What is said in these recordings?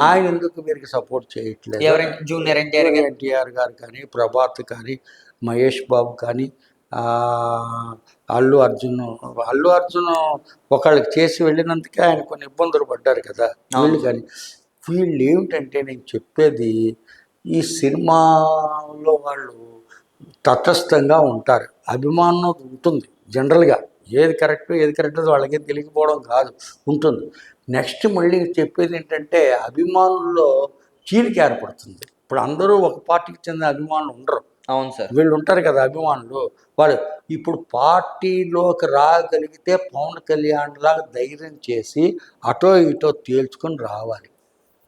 ఆయన ఎందుకు వీరికి సపోర్ట్ చేయట్లేదు? జూనియర్ ఎన్టీఆర్ గారు. ఎన్టీఆర్ గారు కానీ ప్రభాత్ కానీ మహేష్ బాబు కానీ ఆ, అల్లు అర్జున్ అల్లు అర్జున్ ఒకళ్ళకి చేసి వెళ్ళినందుకే ఆయన కొన్ని ఇబ్బందులు పడ్డారు కదా. వీళ్ళు కానీ వీళ్ళు ఏమిటంటే నేను చెప్పేది ఈ సినిమాలో వాళ్ళు తటస్థంగా ఉంటారు. అభిమానం ఉంటుంది జనరల్గా. ఏది కరెక్ట్ ఏది కరెక్ట్ వాళ్ళకి తెలియకపోవడం కాదు ఉంటుంది. నెక్స్ట్ మళ్ళీ చెప్పేది ఏంటంటే అభిమానుల్లో చీలిక ఏర్పడుతుంది. ఇప్పుడు అందరూ ఒక పార్టీకి చెందిన అభిమానులు ఉండరు. అవును సార్. వీళ్ళు ఉంటారు కదా అభిమానులు. వాళ్ళు ఇప్పుడు పార్టీలోకి రాగలిగితే పవన్ కళ్యాణ్ లాగా ధైర్యం చేసి అటో ఇటో తేల్చుకొని రావాలి.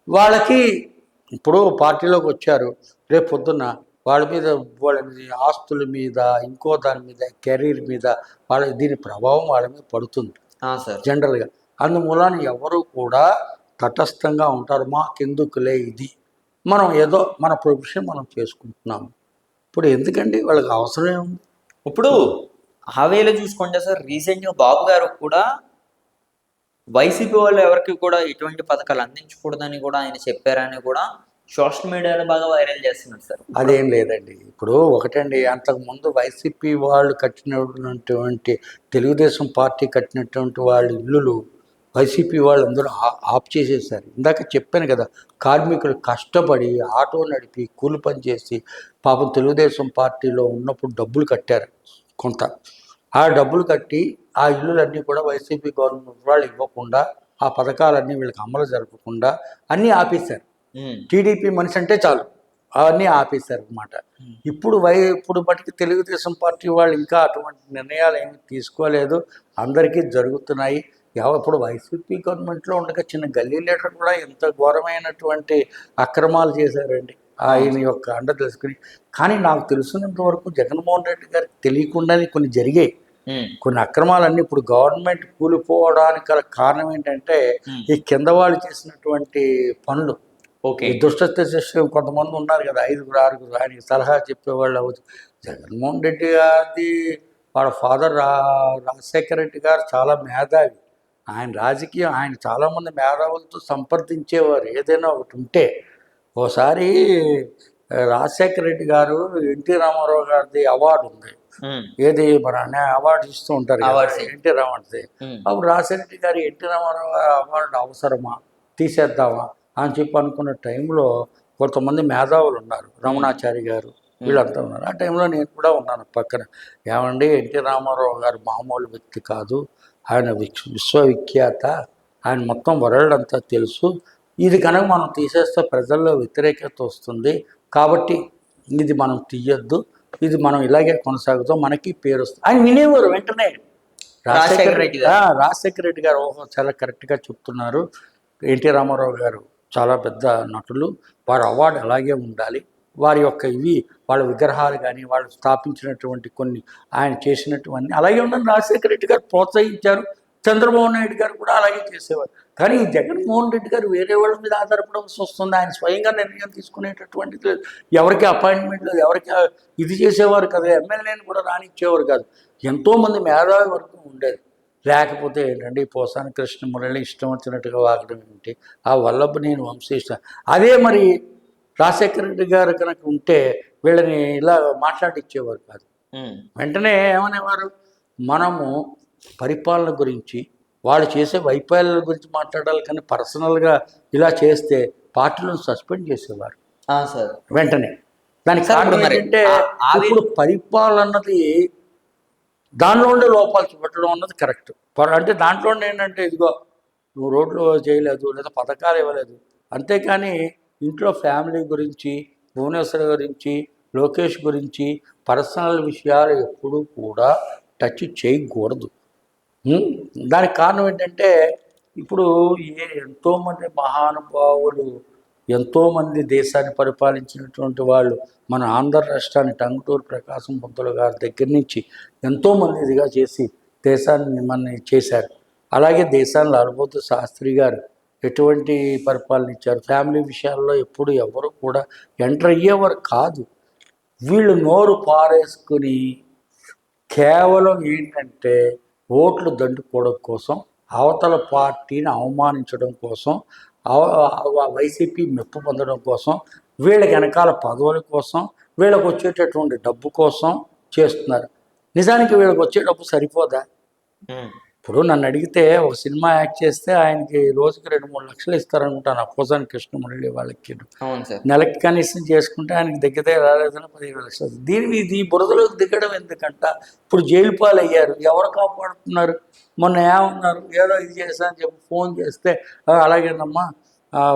వాళ్ళకి ఇప్పుడు పార్టీలోకి వచ్చారు. రేపు పొద్దున్న వాళ్ళ మీద వాళ్ళ మీద ఆస్తుల మీద ఇంకో దాని మీద కెరీర్ మీద వాళ్ళ దీని ప్రభావం వాళ్ళ మీద పడుతుంది. సార్. జనరల్గా. అందుమూలాన ఎవరు కూడా తటస్థంగా ఉంటారు. మాకెందుకులే ఇది. మనం ఏదో మన ప్రొఫెషన్ మనం చేసుకుంటున్నాము ఇప్పుడు ఎందుకండి? వాళ్ళకి అవసరం ఏముంది? ఇప్పుడు హావేలో చూసుకుంటే సార్. రీసెంట్గా బాబు గారు కూడా వైసీపీ వాళ్ళు ఎవరికి కూడా ఎటువంటి పథకాలు అందించకూడదని కూడా ఆయన చెప్పారని కూడా సోషల్ మీడియాలో బాగా వైరల్ చేస్తున్నారు సార్. అదేం లేదండి. ఇప్పుడు ఒకటండి అంతకుముందు వైసీపీ వాళ్ళు కట్టినటువంటి తెలుగుదేశం పార్టీ కట్టినటువంటి వాళ్ళ ఇల్లులు వైసీపీ వాళ్ళందరూ ఆఫ్ చేసేసారు. ఇందాక చెప్పాను కదా కార్మికులు కష్టపడి ఆటో నడిపి కూలి పని చేసి పాపం తెలుగుదేశం పార్టీలో ఉన్నప్పుడు డబ్బులు కట్టారు కొంత. ఆ డబ్బులు కట్టి ఆ ఇల్లులన్నీ కూడా వైసీపీ గవర్నమెంట్ వాళ్ళు ఇవ్వకుండా ఆ పథకాలన్నీ వీళ్ళకి అమలు జరపకుండా అన్నీ ఆపేశారు. టీడీపీ మనిషి అంటే చాలు. అవన్నీ ఆపేశారు అనమాట ఇప్పుడు వై ఇప్పుడు మటుకు తెలుగుదేశం పార్టీ వాళ్ళు ఇంకా అటువంటి నిర్ణయాలు ఏమి తీసుకోలేదు. అందరికీ జరుగుతున్నాయి. ఇప్పుడు వైసీపీ గవర్నమెంట్లో ఉండగా చిన్న గల్లీ లీడర్ కూడా ఎంత ఘోరమైనటువంటి అక్రమాలు చేశారండి. ఆయన యొక్క అండ తెలుసుకుని. కానీ నాకు తెలిసినంత వరకు జగన్మోహన్ రెడ్డి గారికి తెలియకుండానే కొన్ని జరిగాయి. కొన్ని అక్రమాలన్నీ ఇప్పుడు గవర్నమెంట్ కూలిపోవడానికి గల కారణం ఏంటంటే. ఈ కింద వాళ్ళు చేసినటువంటి పనులు. ఓకే. దుష్టత్వ శిష్యులు కొంతమంది ఉన్నారు కదా ఐదుగురు ఆరుగురు ఆయనకి సలహా చెప్పేవాళ్ళు అవచ్చు జగన్మోహన్ రెడ్డి గారిది వాళ్ళ ఫాదర్ రా రాజశేఖర రెడ్డి గారు చాలా మేధావి. ఆయన రాజకీయం ఆయన చాలామంది మేధావులతో సంప్రదించేవారు ఏదైనా ఒకటి ఉంటే ఓసారి రాజశేఖర రెడ్డి గారు ఎన్టీ రామారావు గారిది అవార్డు ఉంది. ఏది మన అవార్డు ఇస్తూ ఉంటారు. ఎన్టీ రామారావుది. అప్పుడు రాజశేఖర గారు ఎన్టీ రామారావు గారు అవార్డు అవసరమా? తీసేద్దామా? అని చెప్పి అనుకున్న టైంలో కొంతమంది మేధావులు ఉన్నారు. రమణాచారి గారు వీళ్ళంతా ఉన్నారు. ఆ టైంలో నేను కూడా ఉన్నాను పక్కన. ఏమండి ఎన్టీ రామారావు గారు మామూలు వ్యక్తి కాదు. ఆయన విశ్వ విశ్వవిఖ్యాత. ఆయన మొత్తం వరల్డ్ అంతా తెలుసు. ఇది కనుక మనం తీసేస్తే ప్రజల్లో వ్యతిరేకత వస్తుంది. కాబట్టి ఇది మనం తీయొద్దు. ఇది మనం ఇలాగే కొనసాగుతాం. మనకి పేరు వస్తుంది. ఆయన వినేవారు వెంటనే. రాజశేఖర రెడ్డి రాజశేఖర రెడ్డి గారు ఓహో చాలా కరెక్ట్గా చెప్తున్నారు. ఎన్టీ రామారావు గారు చాలా పెద్ద నటులు. వారి అవార్డు అలాగే ఉండాలి. వారి యొక్క ఇవి వాళ్ళ విగ్రహాలు కానీ వాళ్ళు స్థాపించినటువంటి కొన్ని ఆయన చేసినటువంటి అలాగే ఉన్న రాజశేఖర రెడ్డి గారు ప్రోత్సహించారు. చంద్రబాబు నాయుడు గారు కూడా అలాగే చేసేవారు. కానీ ఈ జగన్మోహన్ రెడ్డి గారు వేరే వాళ్ళ మీద ఆధారపడాల్సి వస్తుంది. ఆయన స్వయంగా నిర్ణయం తీసుకునేటటువంటిది లేదు. ఎవరికి అపాయింట్మెంట్ లేదు ఎవరికి ఇది చేసేవారు కదా ఎమ్మెల్యేని కూడా రానిచ్చేవారు కాదు. ఎంతోమంది మేధావి వరకు ఉండేది. లేకపోతే ఏంటంటే పోసాని కృష్ణ మురళి ఇష్టం వచ్చినట్టుగా వాగడం ఏంటి? ఆ వల్లభ నేను వంశీష్ట. అదే మరి రాజశేఖర రెడ్డి గారు కనుక ఉంటే వీళ్ళని ఇలా మాట్లాడిచ్చేవారు కాదు. వెంటనే ఏమనేవారు? మనము పరిపాలన గురించి వాళ్ళు చేసే వైఫల్యాల గురించి మాట్లాడాలి కానీ పర్సనల్గా ఇలా చేస్తే పార్టీలను సస్పెండ్ చేసేవారు. ఆ, సార్. వెంటనే. దానికి కారణం ఏంటంటే ఇప్పుడు పరిపాలన అన్నది దానిలో ఉండే లోపాలు చూపెట్టడం అన్నది కరెక్ట్. అంటే దాంట్లో ఏంటంటే ఇదిగో నువ్వు రోడ్లు చేయలేదు లేదా పథకాలు ఇవ్వలేదు. అంతేకాని ఇంట్లో ఫ్యామిలీ గురించి భువనేశ్వర్ గురించి లోకేష్ గురించి పర్సనల్ విషయాలు ఎప్పుడూ కూడా టచ్ చేయకూడదు. దానికి కారణం ఏంటంటే ఇప్పుడు ఏ ఎంతోమంది మహానుభావులు ఎంతోమంది దేశాన్ని పరిపాలించినటువంటి వాళ్ళు మన ఆంధ్ర రాష్ట్రాన్ని టంగుటూరు ప్రకాశం పంతులు గారి దగ్గర నుంచి ఎంతోమంది ఇదిగా చేసి దేశాన్ని మన చేశారు. అలాగే దేశాన్ని లాలబోతు శాస్త్రి గారు ఎటువంటి పరిపాలన ఇచ్చారు? ఫ్యామిలీ విషయాల్లో ఎప్పుడు ఎవరు కూడా ఎంటర్ అయ్యేవారు కాదు. వీళ్ళు నోరు పారేసుకుని కేవలం ఏంటంటే ఓట్లు దండుకోవడం కోసం అవతల పార్టీని అవమానించడం కోసం వైసీపీ మెప్పు పొందడం కోసం వీళ్ళకి వెనకాల పదవుల కోసం వీళ్ళకి వచ్చేటటువంటి డబ్బు కోసం చేస్తున్నారు. నిజానికి వీళ్ళకి వచ్చే డబ్బు సరిపోదా? ఇప్పుడు నన్ను అడిగితే ఒక సినిమా యాక్ట్ చేస్తే ఆయనకి రోజుకి రెండు మూడు లక్షలు ఇస్తారనుకుంటాను అపోజాన్ కృష్ణమురళి వాళ్ళకి నెలకి కనీసం చేసుకుంటే ఆయనకి దగ్గరే రాలేదని పదిహేను లక్షలు. దీని ఇది బురదలోకి దిగడం ఎందుకంట? ఇప్పుడు జైలు పాలు అయ్యారు ఎవరు కాపాడుతున్నారు? మొన్న ఏమన్నారు? ఏదో ఇది చేశా అని చెప్పి ఫోన్ చేస్తే "ఆ, అలాగేనమ్మా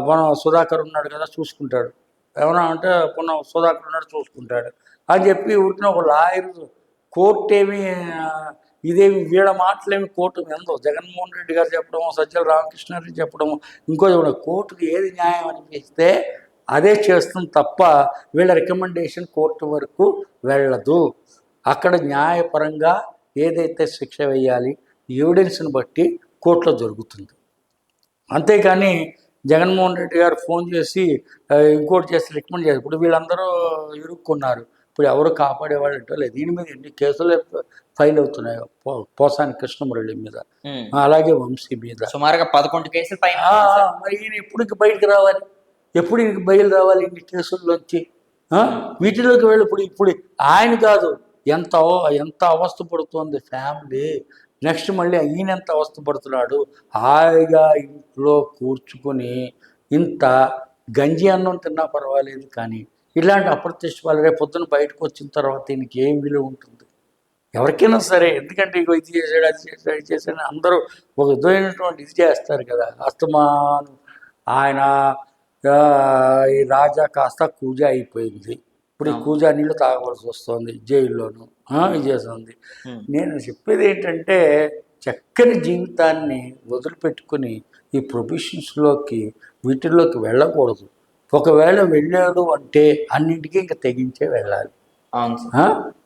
మనం సుధాకర్ ఉన్నాడు కదా చూసుకుంటాడు. ఏమన్నా అంటే పున్న సుధాకర్ ఉన్నాడు చూసుకుంటాడు. అని చెప్పి ఊరికిన ఒక లాయర్ కోర్టు ఏమి ఇదేమి వీళ్ళ మాటలేమి కోర్టు ఎందో జగన్మోహన్ రెడ్డి గారు చెప్పడము సజ్జల రామకృష్ణారెడ్డి చెప్పడము ఇంకో చెప్పడం కోర్టుకి ఏది న్యాయం అనిపిస్తే అదే చేస్తుంది తప్ప వీళ్ళ రికమెండేషన్ కోర్టు వరకు వెళ్ళదు. అక్కడ న్యాయపరంగా ఏదైతే శిక్ష వేయాలి ఎవిడెన్స్ని బట్టి కోర్టులో జరుగుతుంది. అంతేకాని జగన్మోహన్ రెడ్డి గారు ఫోన్ చేసి ఇంకోటి చేసి రికమెండ్ చేసి ఇప్పుడు వీళ్ళందరూ ఇరుక్కున్నారు. ఇప్పుడు ఎవరు కాపాడేవాళ్ళు అంటే లేదు. దీని మీద ఎన్ని కేసులు ఫైల్ అవుతున్నాయి. పో పోసాని కృష్ణమురళి మీద. అలాగే వంశీ మీద. సుమారుగా పదకొండు కేసులు మరి ఈయన ఎప్పుడు బయటకు రావాలి? ఎప్పుడు ఇంక బయలు రావాలి ఇన్ని కేసుల్లోంచి? ఆ? వీటిలోకి వెళ్ళి ఇప్పుడు ఇప్పుడు ఆయన కాదు. ఎంత ఎంత అవస్థ పడుతుంది ఫ్యామిలీ. నెక్స్ట్ మళ్ళీ ఈయన ఎంత అవస్థ పడుతున్నాడు? హాయిగా ఇంట్లో కూర్చుకొని ఇంత గంజి అన్నం తిన్నా పర్వాలేదు కానీ ఇలాంటి అప్రత్యక్ష వాళ్ళు రేపు పొద్దున బయటకు వచ్చిన తర్వాత ఈయనకి ఏం విలువ ఉంటుంది? ఎవరికైనా సరే ఎందుకంటే ఇగో ఇది చేశాడు అది చేశాడు ఇది చేశాడు అందరూ ఒక విధమైనటువంటి ఇది చేస్తారు కదా. అస్తమాను ఆయన ఈ రాజా కాస్త కూజ అయిపోయింది. ఇప్పుడు ఈ కూజా నీళ్ళు తాగవలసి వస్తుంది జైల్లోను ఇది చేస్తుంది. నేను చెప్పేది ఏంటంటే చక్కని జీవితాన్ని వదిలిపెట్టుకుని ఈ ప్రొఫెషన్స్లోకి వీటిల్లోకి వెళ్ళకూడదు. ఒకవేళ వెళ్ళాడు అంటే అన్నింటికీ ఇంకా తెగించే వెళ్ళాలి?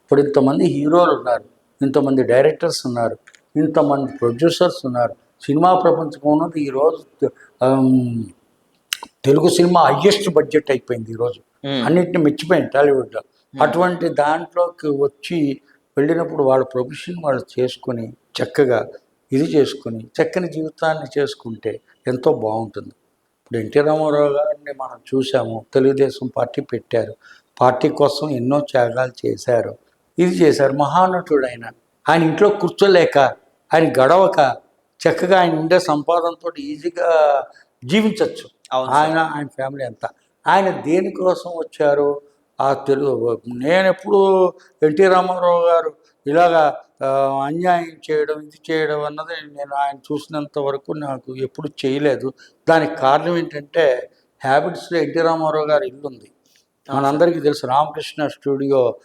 ఇప్పుడు ఇంతమంది హీరోలు ఉన్నారు ఇంతమంది డైరెక్టర్స్ ఉన్నారు ఇంతమంది ప్రొడ్యూసర్స్ ఉన్నారు. సినిమా ప్రపంచం ఉన్నది ఈరోజు తెలుగు సినిమా హయ్యెస్ట్ బడ్జెట్ అయిపోయింది ఈరోజు. అన్నిటిని మెచ్చిపోయింది టాలీవుడ్లో. అటువంటి దాంట్లోకి వచ్చి వెళ్ళినప్పుడు వాళ్ళ ప్రొఫెషన్ వాళ్ళు చేసుకొని చక్కగా ఇది చేసుకొని చక్కని జీవితాన్ని చేసుకుంటే ఎంతో బాగుంటుంది. ఇప్పుడు ఎన్టీ రామారావు గారిని మనం చూసాము తెలుగుదేశం పార్టీ పెట్టారు పార్టీ కోసం ఎన్నో త్యాగాలు చేశారు ఇది చేశారు మహానటుడు ఆయన ఆయన ఇంట్లో కూర్చోలేక ఆయన గడవక చక్కగా ఆయన ఉండే సంపాదనతో ఈజీగా జీవించవచ్చు ఆయన ఆయన ఫ్యామిలీ అంతా. ఆయన దేనికోసం వచ్చారు? ఆ తెలుగు నేను ఎప్పుడు ఎన్టీ రామారావు గారు ఇలాగా అన్యాయం చేయడం ఇది చేయడం అన్నది నేను ఆయన చూసినంత వరకు నాకు ఎప్పుడు చేయలేదు. దానికి కారణం ఏంటంటే హ్యాబిట్స్లో ఎన్టీ రామారావు గారి ఇల్లు ఉంది మనందరికీ తెలుసు రామకృష్ణ స్టూడియో